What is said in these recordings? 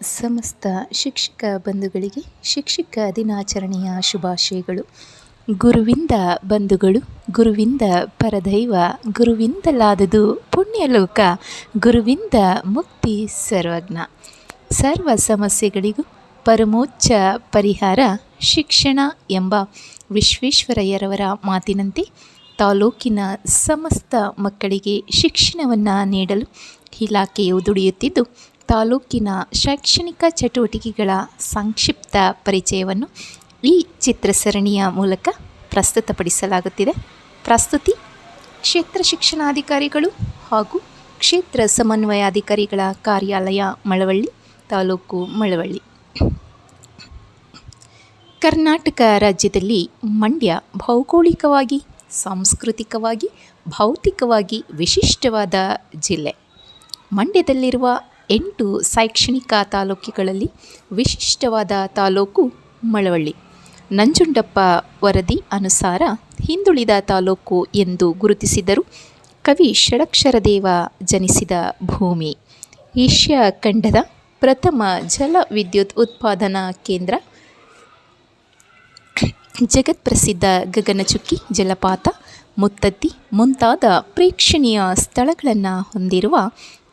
ಸಮಸ್ತ ಶಿಕ್ಷಕ ಬಂಧುಗಳಿಗೆ ಶಿಕ್ಷಕ ದಿನಾಚರಣೆಯ ಶುಭಾಶಯಗಳು. ಗುರುವಿಂದ ಬಂಧುಗಳು, ಗುರುವಿಂದ ಪರದೈವ, ಗುರುವಿಂದಲಾದದು ಪುಣ್ಯಲೋಕ, ಗುರುವಿಂದ ಮುಕ್ತಿ ಸರ್ವಜ್ಞ. ಸರ್ವ ಸಮಸ್ಯೆಗಳಿಗೂ ಪರಮೋಚ್ಚ ಪರಿಹಾರ ಶಿಕ್ಷಣ ಎಂಬ ವಿಶ್ವೇಶ್ವರಯ್ಯರವರ ಮಾತಿನಂತೆ ತಾಲೂಕಿನ ಸಮಸ್ತ ಮಕ್ಕಳಿಗೆ ಶಿಕ್ಷಣವನ್ನು ನೀಡಲು ಇಲಾಖೆಯು ದುಡಿಯುತ್ತಿದ್ದು ತಾಲೂಕಿನ ಶೈಕ್ಷಣಿಕ ಚಟುವಟಿಕೆಗಳ ಸಂಕ್ಷಿಪ್ತ ಪರಿಚಯವನ್ನು ಈ ಚಿತ್ರಸರಣಿಯ ಮೂಲಕ ಪ್ರಸ್ತುತಪಡಿಸಲಾಗುತ್ತಿದೆ. ಪ್ರಸ್ತುತಿ, ಕ್ಷೇತ್ರ ಶಿಕ್ಷಣಾಧಿಕಾರಿಗಳು ಹಾಗೂ ಕ್ಷೇತ್ರ ಸಮನ್ವಯಾಧಿಕಾರಿಗಳ ಕಾರ್ಯಾಲಯ ಮಳವಳ್ಳಿ, ತಾಲೂಕು ಮಳವಳ್ಳಿ. ಕರ್ನಾಟಕ ರಾಜ್ಯದಲ್ಲಿ ಮಂಡ್ಯ ಭೌಗೋಳಿಕವಾಗಿ, ಸಾಂಸ್ಕೃತಿಕವಾಗಿ, ಭೌತಿಕವಾಗಿ ವಿಶಿಷ್ಟವಾದ ಜಿಲ್ಲೆ. ಮಂಡ್ಯದಲ್ಲಿರುವ ಎಂಟು ಶೈಕ್ಷಣಿಕ ತಾಲೂಕುಗಳಲ್ಲಿ ವಿಶಿಷ್ಟವಾದ ತಾಲೂಕು ಮಳವಳ್ಳಿ. ನಂಜುಂಡಪ್ಪ ವರದಿ ಅನುಸಾರ ಹಿಂದುಳಿದ ತಾಲೂಕು ಎಂದು ಗುರುತಿಸಿದರು ಕವಿ ಷಡಕ್ಷರದೇವ ಜನಿಸಿದ ಭೂಮಿ. ಏಷ್ಯಾ ಖಂಡದ ಪ್ರಥಮ ಜಲ ವಿದ್ಯುತ್ ಉತ್ಪಾದನಾ ಕೇಂದ್ರ ಜಗತ್ಪ್ರಸಿದ್ಧ ಗಗನಚುಕ್ಕಿ ಜಲಪಾತ ಮುತ್ತತ್ತಿ ಮುಂತಾದ ಪ್ರೇಕ್ಷಣೀಯ ಸ್ಥಳಗಳನ್ನು ಹೊಂದಿರುವ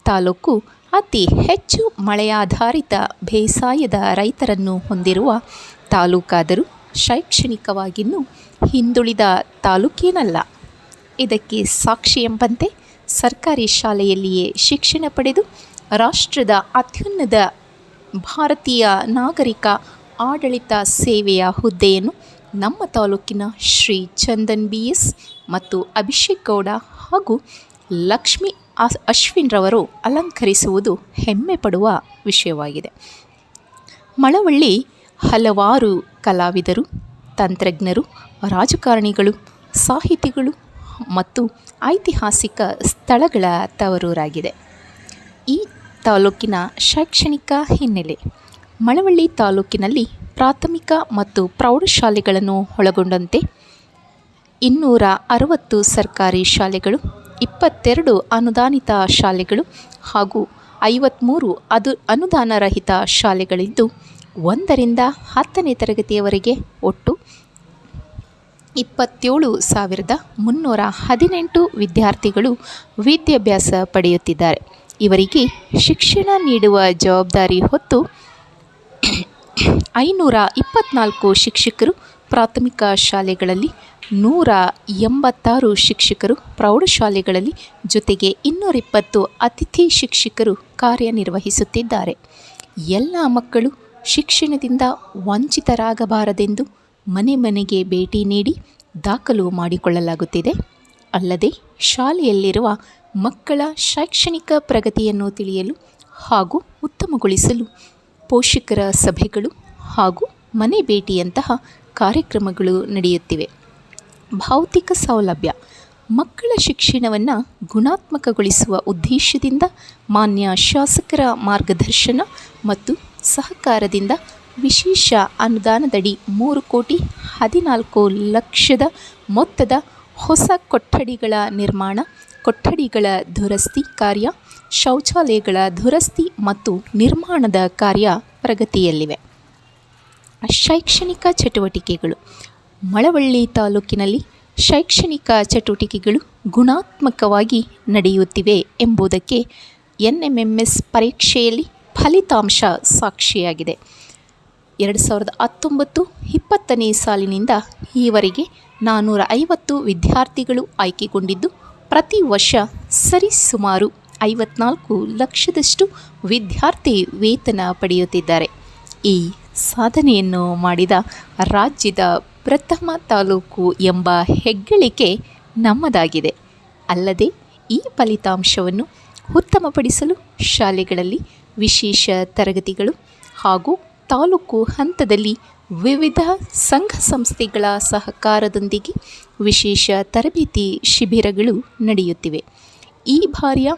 ತಾಲೂಕು ಅತಿ ಹೆಚ್ಚು ಮಳೆಯಾಧಾರಿತ ಬೇಸಾಯದ ರೈತರನ್ನು ಹೊಂದಿರುವ ತಾಲೂಕಾದರೂ ಶೈಕ್ಷಣಿಕವಾಗಿನ್ನೂ ಹಿಂದುಳಿದ ತಾಲೂಕೇನಲ್ಲ. ಇದಕ್ಕೆ ಸಾಕ್ಷಿ ಎಂಬಂತೆ ಸರ್ಕಾರಿ ಶಾಲೆಯಲ್ಲಿಯೇ ಶಿಕ್ಷಣ ಪಡೆದು ರಾಷ್ಟ್ರದ ಅತ್ಯುನ್ನತ ಭಾರತೀಯ ನಾಗರಿಕ ಆಡಳಿತ ಸೇವೆಯ ಹುದ್ದೆಯನ್ನು ನಮ್ಮ ತಾಲೂಕಿನ ಶ್ರೀ ಚಂದನ್ ಬಿ ಎಸ್ ಮತ್ತು ಅಭಿಷೇಕ್ ಗೌಡ ಹಾಗೂ ಲಕ್ಷ್ಮಿ ಅಶ್ವಿನ್ರವರು ಅಲಂಕರಿಸುವುದು ಹೆಮ್ಮೆ ಪಡುವ ವಿಷಯವಾಗಿದೆ. ಮಳವಳ್ಳಿ ಹಲವಾರು ಕಲಾವಿದರು, ತಂತ್ರಜ್ಞರು, ರಾಜಕಾರಣಿಗಳು, ಸಾಹಿತಿಗಳು ಮತ್ತು ಐತಿಹಾಸಿಕ ಸ್ಥಳಗಳ ತವರೂರಾಗಿದೆ. ಈ ತಾಲೂಕಿನ ಶೈಕ್ಷಣಿಕ ಹಿನ್ನೆಲೆ, ಮಳವಳ್ಳಿ ತಾಲೂಕಿನಲ್ಲಿ ಪ್ರಾಥಮಿಕ ಮತ್ತು ಪ್ರೌಢಶಾಲೆಗಳನ್ನು ಒಳಗೊಂಡಂತೆ ಇನ್ನೂರ ಅರವತ್ತು ಸರ್ಕಾರಿ ಶಾಲೆಗಳು ಇಪ್ಪತ್ತೆರಡು ಅನುದಾನಿತ ಶಾಲೆಗಳು ಹಾಗೂ ಐವತ್ತ್ಮೂರು ಅದು ಅನುದಾನರಹಿತ ಶಾಲೆಗಳಿದ್ದು, ಒಂದರಿಂದ ಹತ್ತನೇ ತರಗತಿಯವರೆಗೆ ಒಟ್ಟು ಇಪ್ಪತ್ತೇಳು ಸಾವಿರದ ಮುನ್ನೂರ ಹದಿನೆಂಟು ವಿದ್ಯಾರ್ಥಿಗಳು ವಿದ್ಯಾಭ್ಯಾಸ ಪಡೆಯುತ್ತಿದ್ದಾರೆ. ಇವರಿಗೆ ಶಿಕ್ಷಣ ನೀಡುವ ಜವಾಬ್ದಾರಿ ಹೊತ್ತು ಐನೂರ ಇಪ್ಪತ್ತ್ನಾಲ್ಕು ಶಿಕ್ಷಕರು ಪ್ರಾಥಮಿಕ ಶಾಲೆಗಳಲ್ಲಿ ನೂರ ಎಂಬತ್ತಾರು ಶಿಕ್ಷಕರು ಪ್ರೌಢಶಾಲೆಗಳಲ್ಲಿ ಜೊತೆಗೆ ಇನ್ನೂರಿಪ್ಪತ್ತು ಅತಿಥಿ ಶಿಕ್ಷಕರು ಕಾರ್ಯನಿರ್ವಹಿಸುತ್ತಿದ್ದಾರೆ. ಎಲ್ಲ ಮಕ್ಕಳು ಶಿಕ್ಷಣದಿಂದ ವಂಚಿತರಾಗಬಾರದೆಂದು ಮನೆ ಮನೆಗೆ ಭೇಟಿ ನೀಡಿ ದಾಖಲು ಮಾಡಿಕೊಳ್ಳಲಾಗುತ್ತಿದೆ. ಅಲ್ಲದೆ ಶಾಲೆಯಲ್ಲಿರುವ ಮಕ್ಕಳ ಶೈಕ್ಷಣಿಕ ಪ್ರಗತಿಯನ್ನು ತಿಳಿಯಲು ಹಾಗೂ ಉತ್ತಮಗೊಳಿಸಲು ಪೋಷಕರ ಸಭೆಗಳು ಹಾಗೂ ಮನೆ ಭೇಟಿಯಂತಹ ಕಾರ್ಯಕ್ರಮಗಳು ನಡೆಯುತ್ತಿವೆ. ಭೌತಿಕ ಸೌಲಭ್ಯ. ಮಕ್ಕಳ ಶಿಕ್ಷಣವನ್ನು ಗುಣಾತ್ಮಕಗೊಳಿಸುವ ಉದ್ದೇಶದಿಂದ ಮಾನ್ಯ ಶಾಸಕರ ಮಾರ್ಗದರ್ಶನ ಮತ್ತು ಸಹಕಾರದಿಂದ ವಿಶೇಷ ಅನುದಾನದಡಿ ಮೂರು ಕೋಟಿ ಹದಿನಾಲ್ಕು ಲಕ್ಷದ ಮೊತ್ತದ ಹೊಸ ಕೊಠಡಿಗಳ ನಿರ್ಮಾಣ, ಕೊಠಡಿಗಳ ದುರಸ್ತಿ ಕಾರ್ಯ, ಶೌಚಾಲಯಗಳ ದುರಸ್ತಿ ಮತ್ತು ನಿರ್ಮಾಣದ ಕಾರ್ಯ ಪ್ರಗತಿಯಲ್ಲಿವೆ. ಶೈಕ್ಷಣಿಕ ಚಟುವಟಿಕೆಗಳು. ಮಳವಳ್ಳಿ ತಾಲೂಕಿನಲ್ಲಿ ಶೈಕ್ಷಣಿಕ ಚಟುವಟಿಕೆಗಳು ಗುಣಾತ್ಮಕವಾಗಿ ನಡೆಯುತ್ತಿವೆ ಎಂಬುದಕ್ಕೆ ಎನ್ ಎಂ ಎಂ ಎಸ್ ಪರೀಕ್ಷೆಯಲ್ಲಿ ಫಲಿತಾಂಶ ಸಾಕ್ಷಿಯಾಗಿದೆ. ಎರಡು ಸಾವಿರದ ಹತ್ತೊಂಬತ್ತು ಇಪ್ಪತ್ತನೇ ಸಾಲಿನಿಂದ ಈವರೆಗೆ ನಾನ್ನೂರ ಐವತ್ತು ವಿದ್ಯಾರ್ಥಿಗಳು ಆಯ್ಕೆಗೊಂಡಿದ್ದು, ಪ್ರತಿ ವರ್ಷ ಸರಿಸುಮಾರು ಐವತ್ನಾಲ್ಕು ಲಕ್ಷದಷ್ಟು ವಿದ್ಯಾರ್ಥಿ ವೇತನ ಪಡೆಯುತ್ತಿದ್ದಾರೆ. ಈ ಸಾಧನೆಯನ್ನು ಮಾಡಿದ ರಾಜ್ಯದ ಪ್ರಥಮ ತಾಲೂಕು ಎಂಬ ಹೆಗ್ಗಳಿಕೆ ನಮ್ಮದಾಗಿದೆ. ಅಲ್ಲದೆ ಈ ಫಲಿತಾಂಶವನ್ನು ಉತ್ತಮಪಡಿಸಲು ಶಾಲೆಗಳಲ್ಲಿ ವಿಶೇಷ ತರಗತಿಗಳು ಹಾಗೂ ತಾಲೂಕು ಹಂತದಲ್ಲಿ ವಿವಿಧ ಸಂಘ ಸಂಸ್ಥೆಗಳ ಸಹಕಾರದೊಂದಿಗೆ ವಿಶೇಷ ತರಬೇತಿ ಶಿಬಿರಗಳು ನಡೆಯುತ್ತಿವೆ. ಈ ಬಾರಿಯ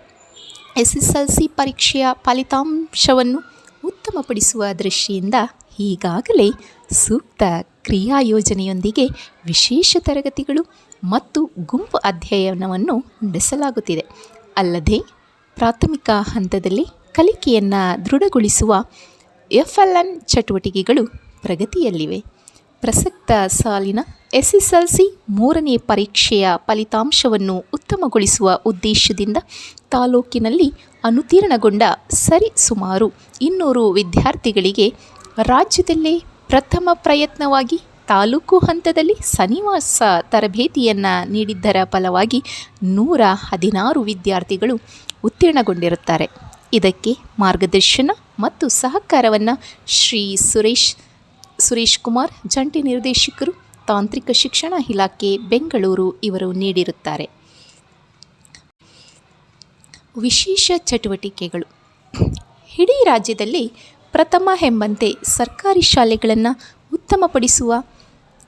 ಎಸ್ ಎಸ್ ಎಲ್ ಸಿ ಪರೀಕ್ಷೆಯ ಫಲಿತಾಂಶವನ್ನು ಉತ್ತಮಪಡಿಸುವ ದೃಷ್ಟಿಯಿಂದ ಈಗಾಗಲೇ ಸೂಕ್ತ ಕ್ರಿಯಾ ಯೋಜನೆಯೊಂದಿಗೆ ವಿಶೇಷ ತರಗತಿಗಳು ಮತ್ತು ಗುಂಪು ಅಧ್ಯಯನವನ್ನು ನಡೆಸಲಾಗುತ್ತಿದೆ. ಅಲ್ಲದೆ, ಪ್ರಾಥಮಿಕ ಹಂತದಲ್ಲಿ ಕಲಿಕೆಯನ್ನು ದೃಢಗೊಳಿಸುವ ಎಫ್ ಎಲ್ ಎನ್ ಚಟುವಟಿಕೆಗಳು ಪ್ರಗತಿಯಲ್ಲಿವೆ. ಪ್ರಸಕ್ತ ಸಾಲಿನ ಎಸ್ ಎಸ್ ಎಲ್ ಸಿ ಮೂರನೇ ಪರೀಕ್ಷೆಯ ಫಲಿತಾಂಶವನ್ನು ಉತ್ತಮಗೊಳಿಸುವ ಉದ್ದೇಶದಿಂದ ತಾಲೂಕಿನಲ್ಲಿ ಅನುತೀರ್ಣಗೊಂಡ ಸರಿ ಸುಮಾರು ಇನ್ನೂರು ವಿದ್ಯಾರ್ಥಿಗಳಿಗೆ ರಾಜ್ಯದಲ್ಲೇ ಪ್ರಥಮ ಪ್ರಯತ್ನವಾಗಿ ತಾಲೂಕು ಹಂತದಲ್ಲಿ ಸನಿವಾಸ ತರಬೇತಿಯನ್ನು ನೀಡಿದ್ದರ ಫಲವಾಗಿ ನೂರ ಹದಿನಾರು ವಿದ್ಯಾರ್ಥಿಗಳು ಉತ್ತೀರ್ಣಗೊಂಡಿರುತ್ತಾರೆ. ಇದಕ್ಕೆ ಮಾರ್ಗದರ್ಶನ ಮತ್ತು ಸಹಕಾರವನ್ನು ಶ್ರೀ ಸುರೇಶ್ ಸುರೇಶ್ ಕುಮಾರ್, ಜಂಟಿ ನಿರ್ದೇಶಕರು, ತಾಂತ್ರಿಕ ಶಿಕ್ಷಣ ಇಲಾಖೆ, ಬೆಂಗಳೂರು ಇವರು ನೀಡಿರುತ್ತಾರೆ. ವಿಶೇಷ ಚಟುವಟಿಕೆಗಳು. ಇಡೀ ರಾಜ್ಯದಲ್ಲಿ ಪ್ರಥಮ ಎಂಬಂತೆ ಸರ್ಕಾರಿ ಶಾಲೆಗಳನ್ನು ಉತ್ತಮಪಡಿಸುವ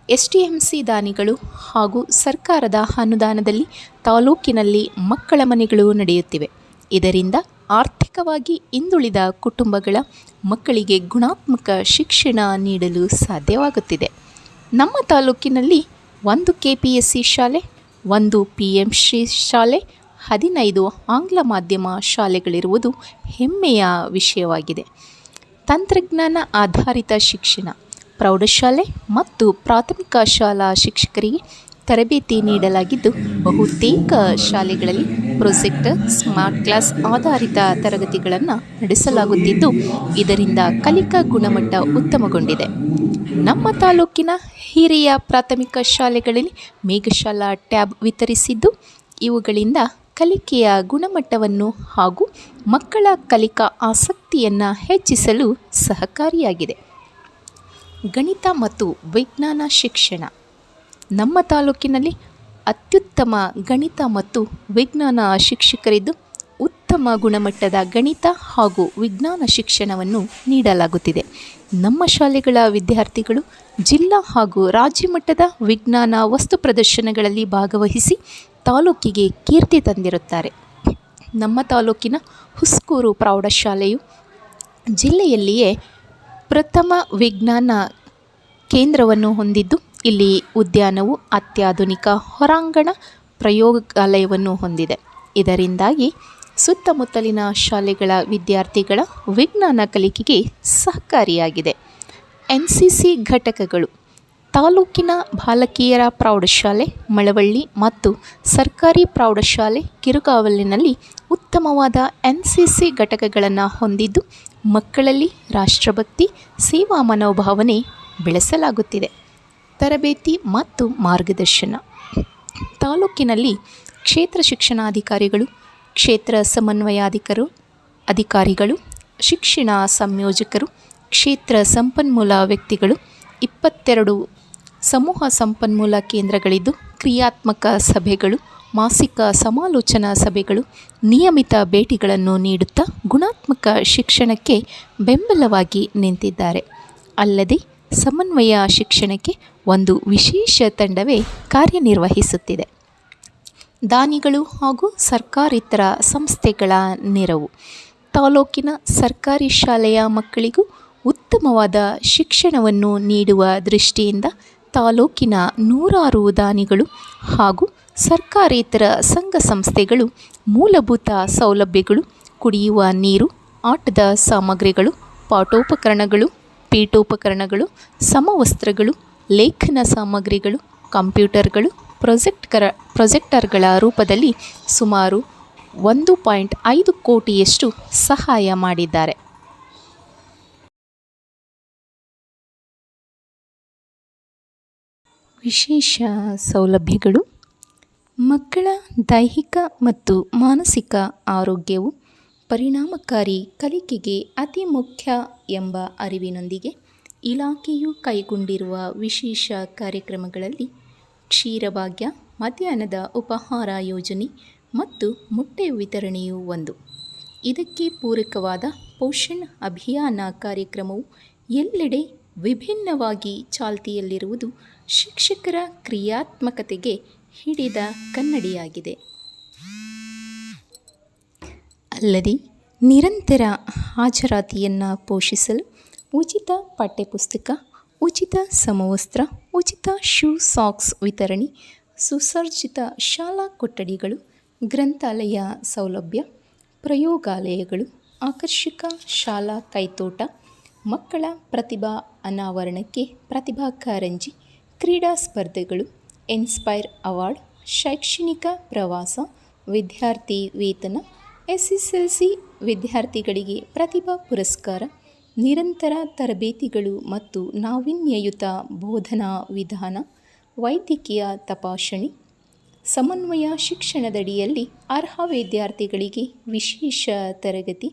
ಎಸ್ ಟಿ ಎಂ ಸಿ ದಾನಿಗಳು ಹಾಗೂ ಸರ್ಕಾರದ ಅನುದಾನದಲ್ಲಿ ತಾಲೂಕಿನಲ್ಲಿ ಮಕ್ಕಳ ಮನೆಗಳು ನಡೆಯುತ್ತಿವೆ. ಇದರಿಂದ ಆರ್ಥಿಕವಾಗಿ ಹಿಂದುಳಿದ ಕುಟುಂಬಗಳ ಮಕ್ಕಳಿಗೆ ಗುಣಾತ್ಮಕ ಶಿಕ್ಷಣ ನೀಡಲು ಸಾಧ್ಯವಾಗುತ್ತಿದೆ. ನಮ್ಮ ತಾಲೂಕಿನಲ್ಲಿ ಒಂದು ಕೆ ಪಿ ಎಸ್ ಸಿ ಶಾಲೆ, ಒಂದು ಪಿ ಎಂ ಶ್ರೀ ಶಾಲೆ, ಹದಿನೈದು ಆಂಗ್ಲ ಮಾಧ್ಯಮ ಶಾಲೆಗಳಿರುವುದು ಹೆಮ್ಮೆಯ ವಿಷಯವಾಗಿದೆ. ತಂತ್ರಜ್ಞಾನ ಆಧಾರಿತ ಶಿಕ್ಷಣ. ಪ್ರೌಢಶಾಲೆ ಮತ್ತು ಪ್ರಾಥಮಿಕ ಶಾಲಾ ಶಿಕ್ಷಕರಿಗೆ ತರಬೇತಿ ನೀಡಲಾಗಿದ್ದು, ಬಹುತೇಕ ಶಾಲೆಗಳಲ್ಲಿ ಪ್ರೊಜೆಕ್ಟರ್, ಸ್ಮಾರ್ಟ್ ಕ್ಲಾಸ್ ಆಧಾರಿತ ತರಗತಿಗಳನ್ನು ನಡೆಸಲಾಗುತ್ತಿದ್ದು, ಇದರಿಂದ ಕಲಿಕಾ ಗುಣಮಟ್ಟ ಉತ್ತಮಗೊಂಡಿದೆ. ನಮ್ಮ ತಾಲೂಕಿನ ಹಿರಿಯ ಪ್ರಾಥಮಿಕ ಶಾಲೆಗಳಲ್ಲಿ ಮೇಘಶಾಲಾ ಟ್ಯಾಬ್ ವಿತರಿಸಿದ್ದು, ಇವುಗಳಿಂದ ಕಲಿಕೆಯ ಗುಣಮಟ್ಟವನ್ನು ಹಾಗೂ ಮಕ್ಕಳ ಕಲಿಕಾ ಆಸಕ್ತಿಯನ್ನು ಹೆಚ್ಚಿಸಲು ಸಹಕಾರಿಯಾಗಿದೆ. ಗಣಿತ ಮತ್ತು ವಿಜ್ಞಾನ ಶಿಕ್ಷಣ. ನಮ್ಮ ತಾಲೂಕಿನಲ್ಲಿ ಅತ್ಯುತ್ತಮ ಗಣಿತ ಮತ್ತು ವಿಜ್ಞಾನ ಶಿಕ್ಷಕರಿದ್ದು ಉತ್ತಮ ಗುಣಮಟ್ಟದ ಗಣಿತ ಹಾಗೂ ವಿಜ್ಞಾನ ಶಿಕ್ಷಣವನ್ನು ನೀಡಲಾಗುತ್ತಿದೆ. ನಮ್ಮ ಶಾಲೆಗಳ ವಿದ್ಯಾರ್ಥಿಗಳು ಜಿಲ್ಲಾ ಹಾಗೂ ರಾಜ್ಯ ಮಟ್ಟದ ವಿಜ್ಞಾನ ವಸ್ತು ಪ್ರದರ್ಶನಗಳಲ್ಲಿ ಭಾಗವಹಿಸಿ ತಾಲೂಕಿಗೆ ಕೀರ್ತಿ ತಂದಿರುತ್ತಾರೆ. ನಮ್ಮ ತಾಲೂಕಿನ ಹುಸ್ಕೂರು ಪ್ರೌಢಶಾಲೆಯು ಜಿಲ್ಲೆಯಲ್ಲಿಯೇ ಪ್ರಥಮ ವಿಜ್ಞಾನ ಕೇಂದ್ರವನ್ನು ಹೊಂದಿದ್ದು, ಇಲ್ಲಿ ಉದ್ಯಾನವು ಅತ್ಯಾಧುನಿಕ ಹೊರಾಂಗಣ ಪ್ರಯೋಗಾಲಯವನ್ನು ಹೊಂದಿದೆ. ಇದರಿಂದಾಗಿ ಸುತ್ತಮುತ್ತಲಿನ ಶಾಲೆಗಳ ವಿದ್ಯಾರ್ಥಿಗಳ ವಿಜ್ಞಾನ ಕಲಿಕೆಗೆ ಸಹಕಾರಿಯಾಗಿದೆ. ಎನ್ ಸಿ ಸಿ ಘಟಕಗಳು, ತಾಲೂಕಿನ ಬಾಲಕಿಯರ ಪ್ರೌಢಶಾಲೆ, ಮಳವಳ್ಳಿ ಮತ್ತು ಸರ್ಕಾರಿ ಪ್ರೌಢಶಾಲೆ ಕಿರುಗಾವಲಿನಲ್ಲಿ ಉತ್ತಮವಾದ ಎನ್ ಸಿ ಸಿ ಘಟಕಗಳನ್ನು ಹೊಂದಿದ್ದು, ಮಕ್ಕಳಲ್ಲಿ ರಾಷ್ಟ್ರಭಕ್ತಿ, ಸೇವಾ ಮನೋಭಾವನೆ ಬೆಳೆಸಲಾಗುತ್ತಿದೆ. ತರಬೇತಿ ಮತ್ತು ಮಾರ್ಗದರ್ಶನ. ತಾಲೂಕಿನಲ್ಲಿ ಕ್ಷೇತ್ರ ಶಿಕ್ಷಣಾಧಿಕಾರಿಗಳು ಕ್ಷೇತ್ರ ಸಮನ್ವಯಾಧಿಕರು, ಅಧಿಕಾರಿಗಳು, ಶಿಕ್ಷಣ ಸಂಯೋಜಕರು, ಕ್ಷೇತ್ರ ಸಂಪನ್ಮೂಲ ವ್ಯಕ್ತಿಗಳು, ಇಪ್ಪತ್ತೆರಡು ಸಮೂಹ ಸಂಪನ್ಮೂಲ ಕೇಂದ್ರಗಳಿದ್ದು ಕ್ರಿಯಾತ್ಮಕ ಸಭೆಗಳು, ಮಾಸಿಕ ಸಮಾಲೋಚನಾ ಸಭೆಗಳು, ನಿಯಮಿತ ಭೇಟಿಗಳನ್ನು ನೀಡುತ್ತಾ ಗುಣಾತ್ಮಕ ಶಿಕ್ಷಣಕ್ಕೆ ಬೆಂಬಲವಾಗಿ ನಿಂತಿದ್ದಾರೆ. ಅಲ್ಲದೆ ಸಮನ್ವಯ ಶಿಕ್ಷಣಕ್ಕೆ ಒಂದು ವಿಶೇಷ ತಂಡವೇ ಕಾರ್ಯನಿರ್ವಹಿಸುತ್ತಿದೆ. ದಾನಿಗಳು ಹಾಗೂ ಸರ್ಕಾರೇತರ ಸಂಸ್ಥೆಗಳ ನೆರವು. ತಾಲೂಕಿನ ಸರ್ಕಾರಿ ಶಾಲೆಯ ಮಕ್ಕಳಿಗೂ ಉತ್ತಮವಾದ ಶಿಕ್ಷಣವನ್ನು ನೀಡುವ ದೃಷ್ಟಿಯಿಂದ ತಾಲೂಕಿನ ನೂರಾರು ದಾನಿಗಳು ಹಾಗೂ ಸರ್ಕಾರೇತರ ಸಂಘ ಸಂಸ್ಥೆಗಳು ಮೂಲಭೂತ ಸೌಲಭ್ಯಗಳು, ಕುಡಿಯುವ ನೀರು, ಆಟದ ಸಾಮಗ್ರಿಗಳು, ಪಾಠೋಪಕರಣಗಳು, ಪೀಠೋಪಕರಣಗಳು, ಸಮವಸ್ತ್ರಗಳು, ಲೇಖನ ಸಾಮಗ್ರಿಗಳು, ಕಂಪ್ಯೂಟರ್ಗಳು ಪ್ರೊಜೆಕ್ಟ್ಕರ, ಪ್ರೊಜೆಕ್ಟರ್ಗಳ ರೂಪದಲ್ಲಿ ಸುಮಾರು ಒಂದು ಪಾಯಿಂಟ್ ಐದು ಕೋಟಿಯಷ್ಟು ಸಹಾಯ ಮಾಡಿದ್ದಾರೆ. ವಿಶೇಷ ಸೌಲಭ್ಯಗಳು, ಮಕ್ಕಳ ದೈಹಿಕ ಮತ್ತು ಮಾನಸಿಕ ಆರೋಗ್ಯವು ಪರಿಣಾಮಕಾರಿ ಕಲಿಕೆಗೆ ಅತಿ ಮುಖ್ಯ ಎಂಬ ಅರಿವಿನೊಂದಿಗೆ ಇಲಾಖೆಯು ಕೈಗೊಂಡಿರುವ ವಿಶೇಷ ಕಾರ್ಯಕ್ರಮಗಳಲ್ಲಿ ಕ್ಷೀರಭಾಗ್ಯ, ಮಧ್ಯಾಹ್ನದ ಉಪಹಾರ ಯೋಜನೆ ಮತ್ತು ಮೊಟ್ಟೆ ವಿತರಣೆಯು ಒಂದು. ಇದಕ್ಕೆ ಪೂರಕವಾದ ಪೋಷಣ್ ಅಭಿಯಾನ ಕಾರ್ಯಕ್ರಮವು ಎಲ್ಲೆಡೆ ವಿಭಿನ್ನವಾಗಿ ಚಾಲ್ತಿಯಲ್ಲಿರುವುದು ಶಿಕ್ಷಕರ ಕ್ರಿಯಾತ್ಮಕತೆಗೆ ಹಿಡಿದ ಕನ್ನಡಿಯಾಗಿದೆ. ಅಲ್ಲದೆ ನಿರಂತರ ಹಾಜರಾತಿಯನ್ನು ಪೋಷಿಸಲು ಉಚಿತ ಪಠ್ಯಪುಸ್ತಕ ಉಚಿತ ಸಮವಸ್ತ್ರ, ಉಚಿತ ಶೂ ಸಾಕ್ಸ್ ವಿತರಣೆ, ಸುಸರ್ಜಿತ ಶಾಲಾ ಕೊಠಡಿಗಳು, ಗ್ರಂಥಾಲಯ ಸೌಲಭ್ಯ, ಪ್ರಯೋಗಾಲಯಗಳು, ಆಕರ್ಷಕ ಶಾಲಾ ಕೈತೋಟ, ಮಕ್ಕಳ ಪ್ರತಿಭಾ ಅನಾವರಣಕ್ಕೆ ಪ್ರತಿಭಾ ಕಾರಂಜಿ, ಕ್ರೀಡಾ ಸ್ಪರ್ಧೆಗಳು, ಇನ್ಸ್ಪೈರ್ ಅವಾರ್ಡ್, ಶೈಕ್ಷಣಿಕ ಪ್ರವಾಸ, ವಿದ್ಯಾರ್ಥಿ ವೇತನ, ಎಸ್ಎಸ್ಎಲ್ಸಿ ವಿದ್ಯಾರ್ಥಿಗಳಿಗೆ ಪ್ರತಿಭಾ ಪುರಸ್ಕಾರ ನಿರಂತರ ತರಬೇತಿಗಳು ಮತ್ತು ನಾವೀನ್ಯಯುತ ಬೋಧನಾ ವಿಧಾನ, ವೈದ್ಯಕೀಯ ತಪಾಸಣೆ, ಸಮನ್ವಯ ಶಿಕ್ಷಣದಡಿಯಲ್ಲಿ ಅರ್ಹ ವಿದ್ಯಾರ್ಥಿಗಳಿಗೆ ವಿಶೇಷ ತರಗತಿ,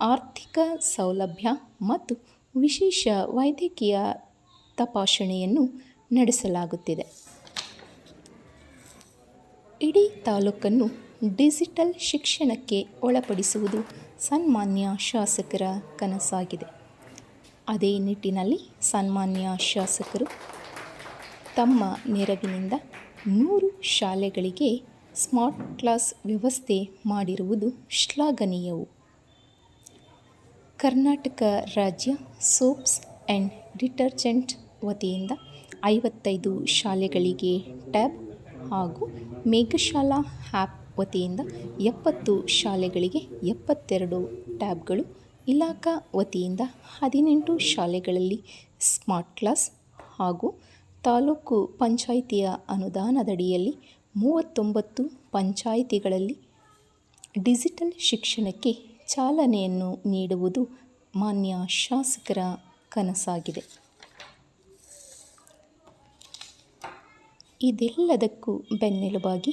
ಆರ್ಥಿಕ ಸೌಲಭ್ಯ ಮತ್ತು ವಿಶೇಷ ವೈದ್ಯಕೀಯ ತಪಾಸಣೆಯನ್ನು ನಡೆಸಲಾಗುತ್ತಿದೆ. ಇಡೀ ತಾಲೂಕನ್ನು ಡಿಜಿಟಲ್ ಶಿಕ್ಷಣಕ್ಕೆ ಒಳಪಡಿಸುವುದು ಸನ್ಮಾನ್ಯ ಶಾಸಕರ ಕನಸಾಗಿದೆ. ಅದೇ ನಿಟ್ಟಿನಲ್ಲಿ ಸನ್ಮಾನ್ಯ ಶಾಸಕರು ತಮ್ಮ ನೆರವಿನಿಂದ ನೂರು ಶಾಲೆಗಳಿಗೆ ಸ್ಮಾರ್ಟ್ ಕ್ಲಾಸ್ ವ್ಯವಸ್ಥೆ ಮಾಡಿರುವುದು ಶ್ಲಾಘನೀಯವು. ಕರ್ನಾಟಕ ರಾಜ್ಯ ಸೋಪ್ಸ್ ಆ್ಯಂಡ್ ಡಿಟರ್ಜೆಂಟ್ ವತಿಯಿಂದ ಐವತ್ತೈದು ಶಾಲೆಗಳಿಗೆ ಟ್ಯಾಬ್ ಹಾಗೂ ಮೇಘಶಾಲಾ ಆ್ಯಪ್ ವತಿಯಿಂದ ಎಪ್ಪತ್ತು ಶಾಲೆಗಳಿಗೆ ಎಪ್ಪತ್ತೆರಡು ಟ್ಯಾಬ್ಗಳು ಇಲಾಖಾ ವತಿಯಿಂದ ಹದಿನೆಂಟು ಶಾಲೆಗಳಲ್ಲಿ ಸ್ಮಾರ್ಟ್ ಕ್ಲಾಸ್ ಹಾಗೂ ತಾಲೂಕು ಪಂಚಾಯಿತಿಯ ಅನುದಾನದಡಿಯಲ್ಲಿ ಮೂವತ್ತೊಂಬತ್ತು ಪಂಚಾಯಿತಿಗಳಲ್ಲಿ ಡಿಜಿಟಲ್ ಶಿಕ್ಷಣಕ್ಕೆ ಚಾಲನೆಯನ್ನು ನೀಡುವುದು ಮಾನ್ಯ ಶಾಸಕರ ಕನಸಾಗಿದೆ. ಇದೆಲ್ಲದಕ್ಕೂ ಬೆನ್ನೆಲುಬಾಗಿ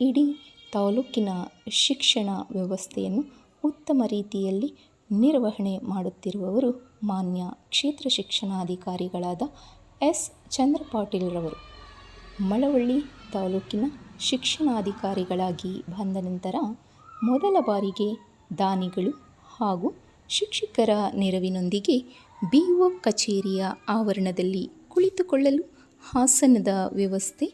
ಇಡೀ ತಾಲೂಕಿನ ಶಿಕ್ಷಣ ವ್ಯವಸ್ಥೆಯನ್ನು ಉತ್ತಮ ರೀತಿಯಲ್ಲಿ ನಿರ್ವಹಣೆ ಮಾಡುತ್ತಿರುವವರು ಮಾನ್ಯ ಕ್ಷೇತ್ರ ಶಿಕ್ಷಣಾಧಿಕಾರಿಗಳಾದ ಎಸ್. ಚಂದ್ರಪಾಟೀಲ್ರವರು. ಮಳವಳ್ಳಿ ತಾಲೂಕಿನ ಶಿಕ್ಷಣಾಧಿಕಾರಿಗಳಾಗಿ ಬಂದ ನಂತರ ಮೊದಲ ಬಾರಿಗೆ ದಾನಿಗಳು ಹಾಗೂ ಶಿಕ್ಷಕರ ನೆರವಿನೊಂದಿಗೆ ಬಿ ಒ ಕಚೇರಿಯ ಆವರಣದಲ್ಲಿ ಕುಳಿತುಕೊಳ್ಳಲು ಹಾಸನದ ವ್ಯವಸ್ಥೆ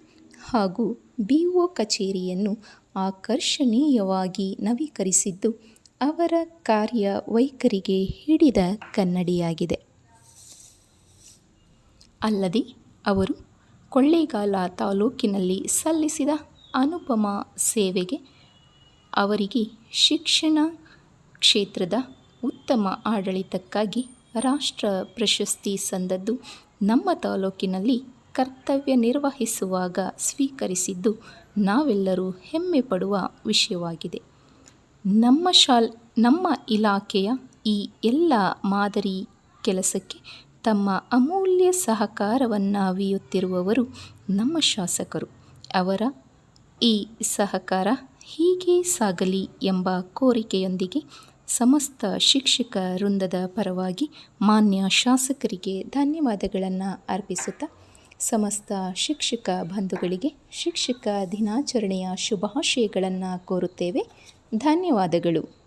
ಹಾಗೂ ಬಿ ಒ ಕಚೇರಿಯನ್ನು ಆಕರ್ಷಣೀಯವಾಗಿ ನವೀಕರಿಸಿದ್ದು ಅವರ ಕಾರ್ಯ ವೈಖರಿಗೆ ಹಿಡಿದ ಕನ್ನಡಿಯಾಗಿದೆ. ಅಲ್ಲದೆ ಅವರು ಕೊಳ್ಳೇಗಾಲ ತಾಲೂಕಿನಲ್ಲಿ ಸಲ್ಲಿಸಿದ ಅನುಪಮ ಸೇವೆಗೆ ಅವರಿಗೆ ಶಿಕ್ಷಣ ಕ್ಷೇತ್ರದ ಉತ್ತಮ ಆಡಳಿತಕ್ಕಾಗಿ ರಾಷ್ಟ್ರ ಪ್ರಶಸ್ತಿ ಸಂದದ್ದು ನಮ್ಮ ತಾಲೂಕಿನಲ್ಲಿ ಕರ್ತವ್ಯ ನಿರ್ವಹಿಸುವಾಗ ಸ್ವೀಕರಿಸಿದ್ದು ನಾವೆಲ್ಲರೂ ಹೆಮ್ಮೆ ಪಡುವ ವಿಷಯವಾಗಿದೆ. ನಮ್ಮ ಶಾಲ್, ನಮ್ಮ ಇಲಾಖೆಯ ಈ ಎಲ್ಲ ಮಾದರಿ ಕೆಲಸಕ್ಕೆ ತಮ್ಮ ಅಮೂಲ್ಯ ಸಹಕಾರವನ್ನು ಅವಿಯುತ್ತಿರುವವರು ನಮ್ಮ ಶಾಸಕರು. ಅವರ ಈ ಸಹಕಾರ ಹೀಗೆ ಸಾಗಲಿ ಎಂಬ ಕೋರಿಕೆಯೊಂದಿಗೆ ಸಮಸ್ತ ಶಿಕ್ಷಕ ವೃಂದದ ಪರವಾಗಿ ಮಾನ್ಯ ಶಾಸಕರಿಗೆ ಧನ್ಯವಾದಗಳನ್ನು ಅರ್ಪಿಸುತ್ತಾ ಸಮಸ್ತ ಶಿಕ್ಷಕ ಬಂಧುಗಳಿಗೆ ಶಿಕ್ಷಕ ದಿನಾಚರಣೆಯ ಶುಭಾಶಯಗಳನ್ನು ಕೋರುತ್ತೇವೆ. ಧನ್ಯವಾದಗಳು.